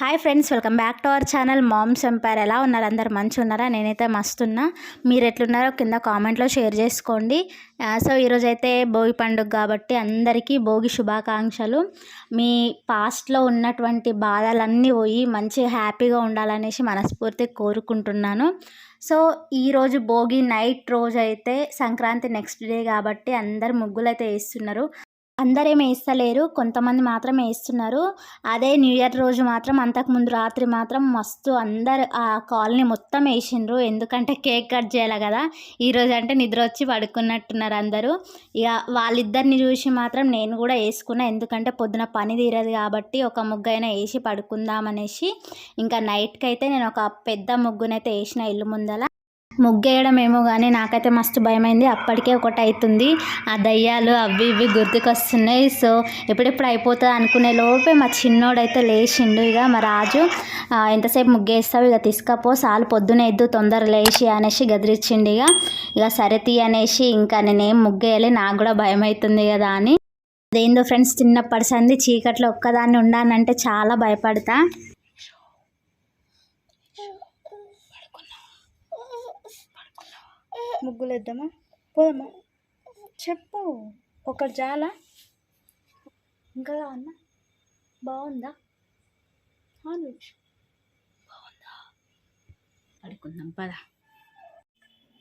Hi friends welcome back to our channel. Moms empire ఎలా ఉన్నారు? అందరు మంచి ఉన్నారా నేనైతే మస్తున్నా. మీరు ఎట్లున్నారో కింద కామెంట్లో షేర్ చేసుకోండి. సో ఈరోజు అయితే భోగి పండుగ కాబట్టి అందరికీ భోగి శుభాకాంక్షలు. మీ పాస్ట్లో ఉన్నటువంటి బాధలన్నీ పోయి మంచి హ్యాపీగా ఉండాలనేసి మనస్ఫూర్తి కోరుకుంటున్నాను. సో ఈరోజు భోగి నైట్ రోజు అయితే సంక్రాంతి నెక్స్ట్ డే కాబట్టి అందరు ముగ్గులు అయితే వేస్తున్నారు. అందరేం వేస్తలేరు కొంతమంది మాత్రమే వేస్తున్నారు అదే న్యూ ఇయర్ రోజు మాత్రం అంతకుముందు రాత్రి మాత్రం మస్తు అందరు ఆ కాలనీ మొత్తం వేసిండ్రు. ఎందుకంటే కేక్ కట్ చేయాలి కదా. ఈరోజు అంటే నిద్ర వచ్చి పడుకున్నట్టున్నారు అందరూ. ఇక వాళ్ళిద్దరిని చూసి మాత్రం నేను కూడా వేసుకున్నా. ఎందుకంటే పొద్దున పని తీరదు కాబట్టి ఒక ముగ్గు అయినా వేసి పడుకుందాం అనేసి. ఇంకా నైట్కి అయితే నేను ఒక పెద్ద ముగ్గునైతే వేసిన ఇల్లు ముందల. ముగ్గేయడం ఏమో కానీ నాకైతే మస్తు భయమైంది. అప్పటికే ఒకటి అవుతుంది ఆ దయ్యాలు అవి ఇవి గుర్తుకొస్తున్నాయి. సో ఎప్పుడెప్పుడు అయిపోతుంది అనుకునే లోపే మా చిన్నోడైతే లేచిండు. ఇక మా రాజు ఎంతసేపు ముగ్గేస్తావు? ఇక తీసుకపో. సాలు పొద్దున ఎద్దు తొందర లేచి అనేసి గదిరిచ్చిండు ఇక ఇక సరే అనేసి ఇంకా నేనేం ముగ్గేయాలి. నాకు కూడా భయం అవుతుంది కదా అని. అదేందో ఫ్రెండ్స్ చిన్నప్పటి సంది చీకట్లో ఒక్కదాన్ని ఉండానంటే చాలా భయపడతా. ముగ్గులు వేద్దామా పోదామా చెప్పు. ఒకటి చాలా ఇంకా అన్నా? బాగుందా? అవును పడుకుందాం పదా.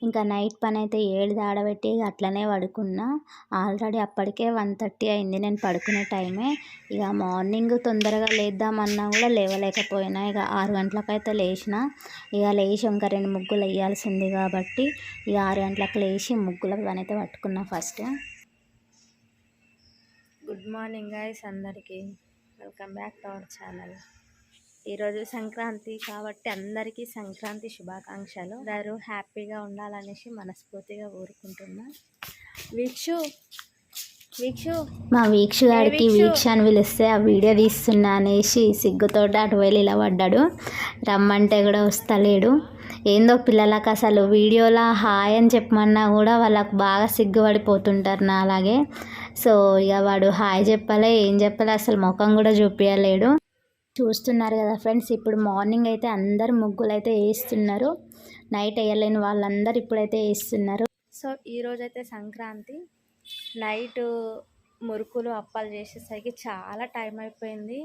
ఇంకా నైట్ పని అయితే ఏడు దాడబెట్టి ఇక అట్లనే పడుకున్నా. ఆల్రెడీ అప్పటికే వన్ థర్టీ అయింది. నేను పడుకునే టైమే. ఇక మార్నింగ్ తొందరగా లేద్దామన్నా కూడా లేవలేకపోయినా. ఇక ఆరు గంటలకైతే లేచిన. ఇక లేచి ఇంకా రెండు ముగ్గులు వేయాల్సింది కాబట్టి ఇక ఆరు గంటలకు లేచి ముగ్గుల పని అయితే పట్టుకున్నా ఫస్ట్. గుడ్ మార్నింగ్ గైస్ అందరికీ. Welcome back to our channel. ఈరోజు సంక్రాంతి కాబట్టి అందరికీ సంక్రాంతి శుభాకాంక్షలు. అందరూ హ్యాపీగా ఉండాలనేసి మనస్ఫూర్తిగా కోరుకుంటున్నా. వీక్షు వీక్షు. మా వీక్ష గారికి వీక్షు. అని పిలిస్తే ఆ వీడియో తీస్తున్నా అనేసి సిగ్గుతోటి అటు వెళ్ళి ఇలా పడ్డాడు రమ్మంటే కూడా వస్తలేడు. ఏందో పిల్లలకు అసలు వీడియోలో హాయ్ అని చెప్పమన్నా కూడా వాళ్ళకు బాగా సిగ్గుపడిపోతుంటారు నా అలాగే సో ఇక వాడు హాయ్ చెప్పలే ఏం చెప్పలే అసలు ముఖం కూడా చూపించలేడు చూస్తున్నారు కదా ఫ్రెండ్స్ ఇప్పుడు మార్నింగ్ అయితే అందరు ముగ్గులు అయితే వేస్తున్నారు. నైట్ వేయలేని వాళ్ళందరూ ఇప్పుడైతే వేస్తున్నారు. సో ఈరోజు అయితే సంక్రాంతి. నైట్ మురుకులు అప్పాలు చేసేసరికి చాలా టైం అయిపోయింది.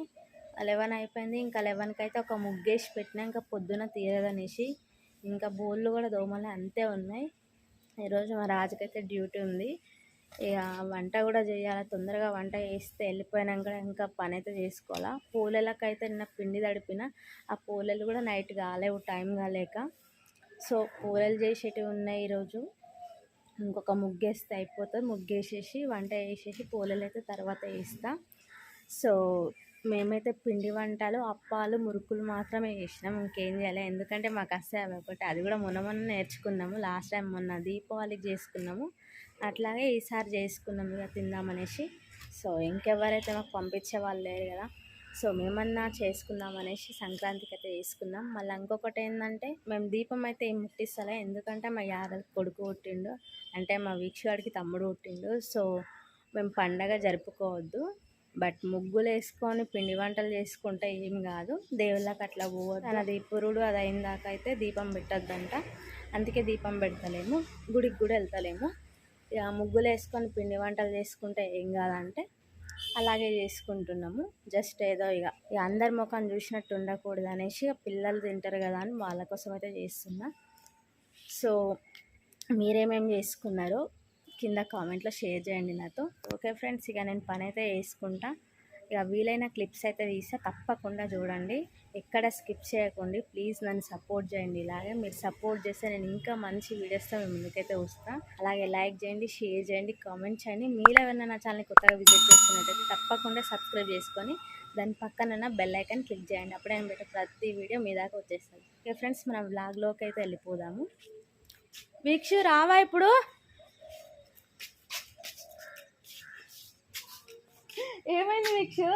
లెవెన్ అయిపోయింది. ఇంకా లెవెన్కి అయితే ఒక ముగ్గేసి పెట్టినా ఇంకా పొద్దున తీరదనేసి ఇంకా బోళ్ళు కూడా దోమలు అంతే ఉన్నాయి. ఈరోజు మా రాజుకైతే డ్యూటీ ఉంది. ఇక వంట కూడా చేయాలి తొందరగా వంట చేస్తే వెళ్ళిపోయినాక ఇంకా పని అయితే చేసుకోవాలా. పూలలకైతే నిన్న పిండి తడిపిన ఆ పూలలు కూడా నైట్ కాలేవు టైం కాలేక. సో పూలలు చేసేటివి ఉన్నాయి ఈరోజు. ఇంకొక ముగ్గేస్తే అయిపోతుంది ముగ్గేసేసి వంట వేసేసి పూలలు అయితే తర్వాత వేస్తా సో మేమైతే పిండి వంటలు అప్పాలు మురుకులు మాత్రమే చేసినాం. ఇంకేం చేయలేదు ఎందుకంటే మాకు వస్తాయి అవి ఒకటి అది కూడా మొన్న మొన్న నేర్చుకున్నాము. లాస్ట్ టైం మొన్న దీపావళికి చేసుకున్నాము. అట్లాగే ఈసారి చేసుకున్నాము ఇక తిందామనేసి సో ఇంకెవరైతే మాకు పంపించే వాళ్ళు లేరు కదా. సో మేమన్నా చేసుకుందాం అనేసి సంక్రాంతికి అయితే చేసుకున్నాం. మళ్ళీ ఇంకొకటి ఏంటంటే మేము దీపం అయితే ఏం ముట్టిస్తలే. ఎందుకంటే మా యార కొడుకు పుట్టిండు. అంటే మా వీక్షగాడికి తమ్ముడు పుట్టిండు. సో మేము పండగ జరుపుకోవద్దు. బట్ ముగ్గులు వేసుకొని పిండి వంటలు చేసుకుంటే ఏం కాదు. దేవుళ్ళకి అట్లా పోవద్దు. అలా దీపురుడు అది అయిన దాకా అయితే దీపం పెట్టొద్దంట. అందుకే దీపం పెడతలేము. గుడికి కూడా వెళ్తలేము. ఇక ముగ్గులు వేసుకొని పిండి వంటలు చేసుకుంటే ఏం కాదంటే అలాగే చేసుకుంటున్నాము. జస్ట్ ఏదో ఇక ఇక అందరి ముఖం చూసినట్టు ఉండకూడదు అనేసి ఇక పిల్లలు తింటారు కదా అని వాళ్ళ కోసం అయితే చేస్తున్నా. సో మీరేమేం చేసుకున్నారో? కింద కామెంట్లో షేర్ చేయండి నాతో. ఓకే ఫ్రెండ్స్ ఇక నేను పని అయితే వేసుకుంటా ఇక వీలైన క్లిప్స్ అయితే తీస్తే. తప్పకుండా చూడండి. ఎక్కడ స్కిప్ చేయకండి. ప్లీజ్ నన్ను సపోర్ట్ చేయండి ఇలాగే. మీరు సపోర్ట్ చేస్తే నేను ఇంకా మంచి వీడియోస్తో మీ ముందుకైతే వస్తా. అలాగే లైక్ చేయండి షేర్ చేయండి కామెంట్ చేయండి. మీరు ఏమైనా నా ఛానల్ కొత్తగా విజిట్ చేస్తున్నట్టయితే తప్పకుండా సబ్స్క్రైబ్ చేసుకొని దాని పక్కన బెల్ ఐకాన్ క్లిక్ చేయండి. అప్పుడే నేను పెట్టే ప్రతి వీడియో మీ దాకా వచ్చేస్తుంది. ఓకే ఫ్రెండ్స్ మనం బ్లాగ్లోకి అయితే వెళ్ళిపోదాము. వీక్షు రావా ఇప్పుడు? ఏమైంది వీక్షు?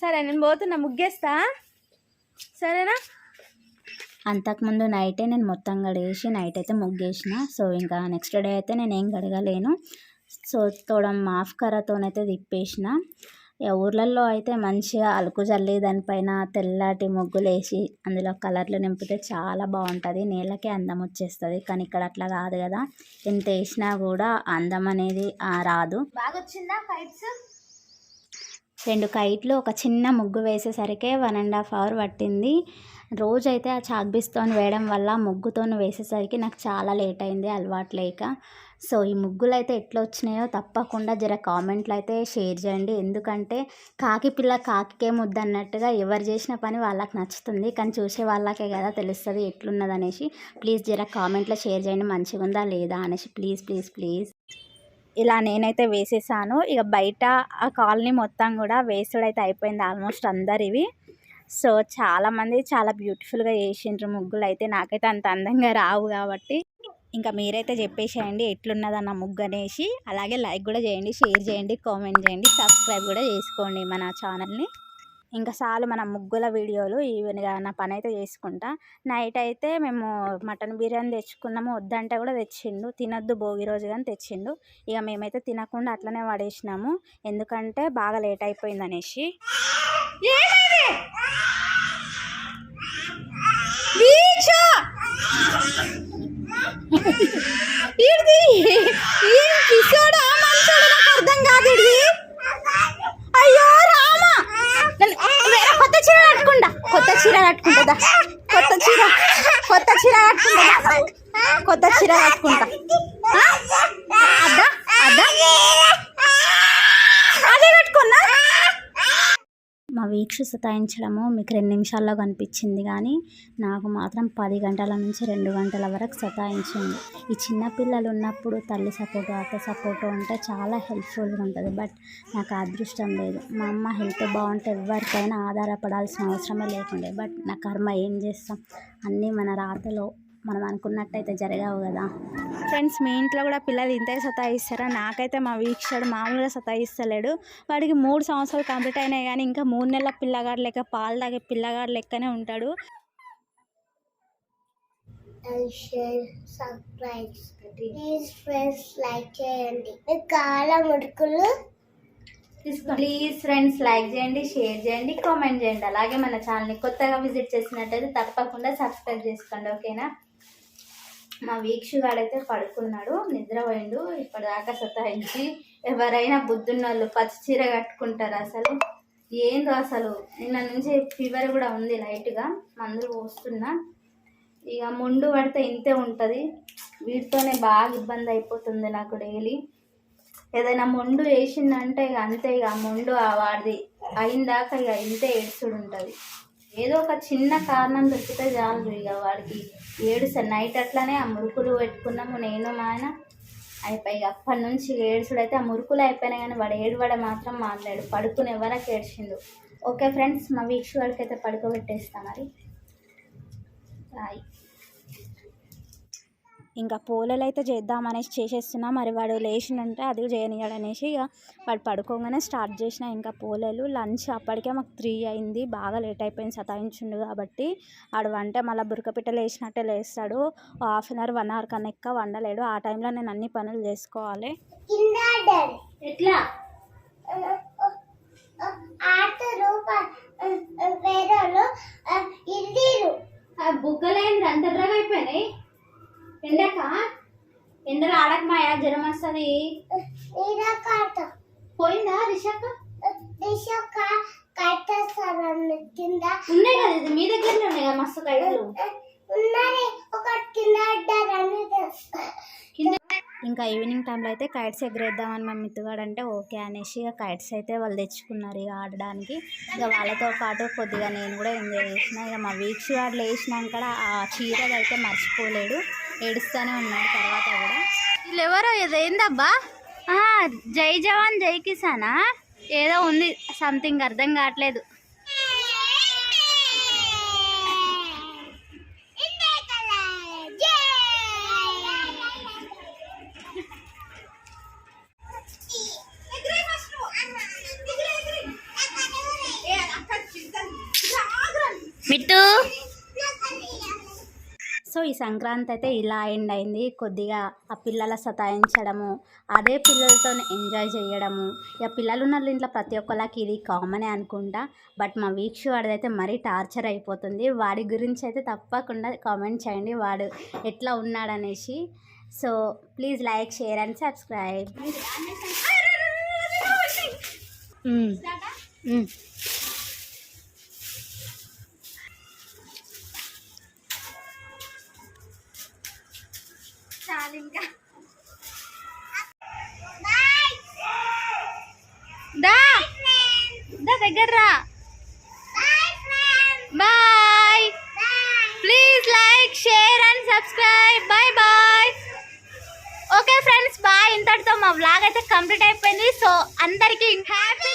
సరే నేను పోతున్నా ముగ్గేస్తా. సరేనా? అంతకుముందు నైటే నేను మొత్తం గడిగేసి నైట్ అయితే ముగ్గేసిన. సో ఇంకా నెక్స్ట్ డే అయితే నేను ఏం గడగలేను సో తోడం మాఫ్ కర్రతోనైతే తిప్పేసిన. ఊర్లలో అయితే మంచిగా అలుకు జల్లి దానిపైన తెల్లటి ముగ్గులు వేసి అందులో కలర్లు నింపితే చాలా బాగుంటుంది. నేలకే అందం వచ్చేస్తుంది. కానీ ఇక్కడ అట్లా కాదు కదా. ఎంత వేసినా కూడా అందం అనేది రాదు. బాగా వచ్చిందా రెండు కైట్లు ఒక చిన్న ముగ్గు వేసేసరికి వన్ అండ్ హాఫ్ అవర్ పట్టింది. రోజైతే ఆ చాక్బీస్తో వేయడం వల్ల ముగ్గుతో వేసేసరికి నాకు చాలా లేట్ అయింది అలవాటు లేక. సో ఈ ముగ్గులు అయితే ఎట్లా వచ్చినాయో తప్పకుండా జర కామెంట్లు అయితే షేర్ చేయండి. ఎందుకంటే కాకి పిల్ల కాకికే అన్నట్టుగా ఎవరు చేసిన పని వాళ్ళకి నచ్చుతుంది. కానీ చూసే వాళ్ళకే కదా తెలుస్తుంది ఎట్లున్నది అనేసి ప్లీజ్ జర కామెంట్లో షేర్ చేయండి. మంచిగా ఉందా లేదా అనేసి. Please please please. ఇలా నేనైతే వేసేసాను. ఇక బయట ఆ కాలనీ మొత్తం కూడా వేసుడైతే అయిపోయింది ఆల్మోస్ట్ అందరివి. సో చాలామంది చాలా బ్యూటిఫుల్గా చేసిండ్రు ముగ్గులు అయితే నాకైతే అంత అందంగా రావు కాబట్టి. ఇంకా మీరైతే చెప్పేసేయండి ఎట్లున్నదన్న ముగ్గు అనేసి అలాగే లైక్ కూడా చేయండి షేర్ చేయండి కామెంట్ చేయండి సబ్స్క్రైబ్ కూడా చేసుకోండి మన ఛానల్ని. ఇంకా చాలు మన ముగ్గుల వీడియోలు ఈవెన్గా నా పని అయితే చేసుకుంటా. నైట్ అయితే మేము మటన్ బిర్యానీ తెచ్చుకున్నాము. వద్దంటే కూడా తెచ్చిండు. తినొద్దు భోగి రోజు కానీ తెచ్చిండు. ఇక మేమైతే తినకుండా అట్లనే పడేసినాము. ఎందుకంటే బాగా లేట్ అయిపోయింది అనేసి. ఇది ఏం పిసోడా మంచోడా నాకు అర్థం కాదు ఇది అయ్యో రామా నన్ను- వేరే కొత్త చీర కట్టుకుంటా కొత్త చీర కట్టుకుంటుందా కొత్త చీర కొత్త చీర కట్టుకుంటా కొత్త చీర కట్టుకుంటా ఆ? అద్దా అద్దా అదే కట్టుకున్నా మా వీక్ష సతాయించడము మీకు రెండు నిమిషాల్లో కనిపించింది కానీ నాకు మాత్రం పది గంటల నుంచి రెండు గంటల వరకు సతాయించింది. ఈ చిన్నపిల్లలు ఉన్నప్పుడు తల్లి సపోర్టు అత్త సపోర్టు ఉంటే చాలా హెల్ప్ఫుల్గా ఉంటుంది. బట్ నాకు అదృష్టం లేదు. మా అమ్మ హెల్త్ బాగుంటే ఎవరికైనా ఆధారపడాల్సిన అవసరమే లేకుండే. బట్ నా కర్మ ఏం చేస్తాం? అన్నీ మన రాతలో మనం అనుకున్నట్టయితే జరగవు కదా. ఫ్రెండ్స్ మీ ఇంట్లో కూడా పిల్లలు ఇంతే సతాయిస్తారా? నాకైతే మా వీక్షడు మామూలుగా సతాయిస్తలేడు. వాడికి మూడు సంవత్సరాలు కంప్లీట్ అయినాయి కానీ ఇంకా మూడు నెలల పిల్లగాడు లెక్క పాలు తాగే పిల్లగాడు లెక్కనే ఉంటాడు. And share, subscribe. Please press like చేయండి ముడుకులు ప్లీజ్ ఫ్రెండ్స్ లైక్ చేయండి షేర్ చేయండి కామెంట్ చేయండి. అలాగే మన ఛానల్ని కొత్తగా విజిట్ చేసినట్టయితే తప్పకుండా సబ్స్క్రైబ్ చేసుకోండి ఓకేనా మా వీక్షగాడైతే పడుకున్నాడు నిద్రపోయిండు ఇప్పటిదాకా సతాయించి ఎవరైనా బుద్ధున్న వాళ్ళు పచ్చి చీర కట్టుకుంటారు అసలు? ఏందో అసలు? నిన్న నుంచి ఫీవర్ కూడా ఉంది లైట్గా మందులు పోస్తున్నా. ఇక ముండు పడితే ఇంతే ఉంటుంది. వీటితోనే బాగా ఇబ్బంది అయిపోతుంది నాకు డైలీ. ఏదైనా మొండు వేసిందంటే ఇక అంతే ఇక ముండు మొండు ఆ వాడిది అయిందాక ఇక ఇంతే ఏడ్చుడు ఉంటుంది. ఏదో ఒక చిన్న కారణం దొరికితే చాలు ఇక వాడికి ఏడుస నైట్ అట్లనే ఆ మురుకులు పెట్టుకున్నాము నేను మా ఆయన. అయిపోయి ఇక అప్పటి నుంచి ఏడుసుడు అయితే ఆ మురుకులు అయిపోయినాయి కానీ వాడు ఏడువాడ మాత్రం మాట్లాడు. పడుకునే వరకు ఏడ్చిండు? ఓకే ఫ్రెండ్స్ మా వీక్ష వాడికి అయితే పడుకోబెట్టేస్తా మరి. బాయ్. ఇంకా పోలేలు అయితే చేద్దామనేసి చేసేస్తున్నా. మరి వాడు లేచిందంటే అది చేయనియాడు అనేసి ఇక వాడు పడుకోగానే స్టార్ట్ చేసిన ఇంకా పోలేలు. లంచ్ అప్పటికే మాకు త్రీ అయింది. బాగా లేట్ అయిపోయింది సతాయించుండు కాబట్టి. ఆడు వంట మళ్ళీ బురకపిట్ట లేచినట్టే లేస్తాడు. Half an hour one hour కన్నా ఎక్కువ వండలేడు. ఆ టైంలో నేను అన్ని పనులు చేసుకోవాలి. ఎట్లా? పోయిందా రిషాక? కట్టేస్తాను కింద. ఉన్నాయి కదా ఇది మీ దగ్గరనే ఉన్నాయి కదా మస్తు ఉన్నది ఒక కింద ఇంకా ఈవినింగ్ టైంలో అయితే కైట్స్ ఎగరేద్దామని మా మిత్తుగాడు అంటే ఓకే అనేసి ఇక కైట్స్ అయితే వాళ్ళు తెచ్చుకున్నారు ఇక ఆడడానికి. ఇక వాళ్ళతో పాటు కొద్దిగా నేను కూడా ఎంజాయ్ చేసిన. ఇక మా వీక్ష వాడు లేచినాక ఆ చీరలు అయితే మర్చిపోలేడు. ఏడుస్తూనే ఉన్నాడు తర్వాత కూడా. వీళ్ళు ఎవరో ఏందబ్బా? జై జవాన్ జై కిసానా? ఏదో ఉంది సంథింగ్ అర్థం కావట్లేదు. మిట్టు? సో ఈ సంక్రాంతి అయితే ఇలా ఎండ్ అయింది. కొద్దిగా ఆ పిల్లల సతాయించడము అదే పిల్లలతో ఎంజాయ్ చేయడము. ఇక పిల్లలు ఉన్న ఇంట్లో ప్రతి ఒక్కళ్ళకి ఇది కామనే అనుకుంటా. బట్ మా వీక్షు వాడిదైతే మరీ టార్చర్ అయిపోతుంది. వాడి గురించి అయితే తప్పకుండా కామెంట్ చేయండి. వాడు ఎట్లా ఉన్నాడనేసి. So please like share and subscribe. దగ్గర రా. Bye please like share and subscribe bye bye okay friends bye ఇంతటితో మా వ్లాగ్ అయితే కంప్లీట్ అయిపోయింది. సో అందరికీ హ్యాపీ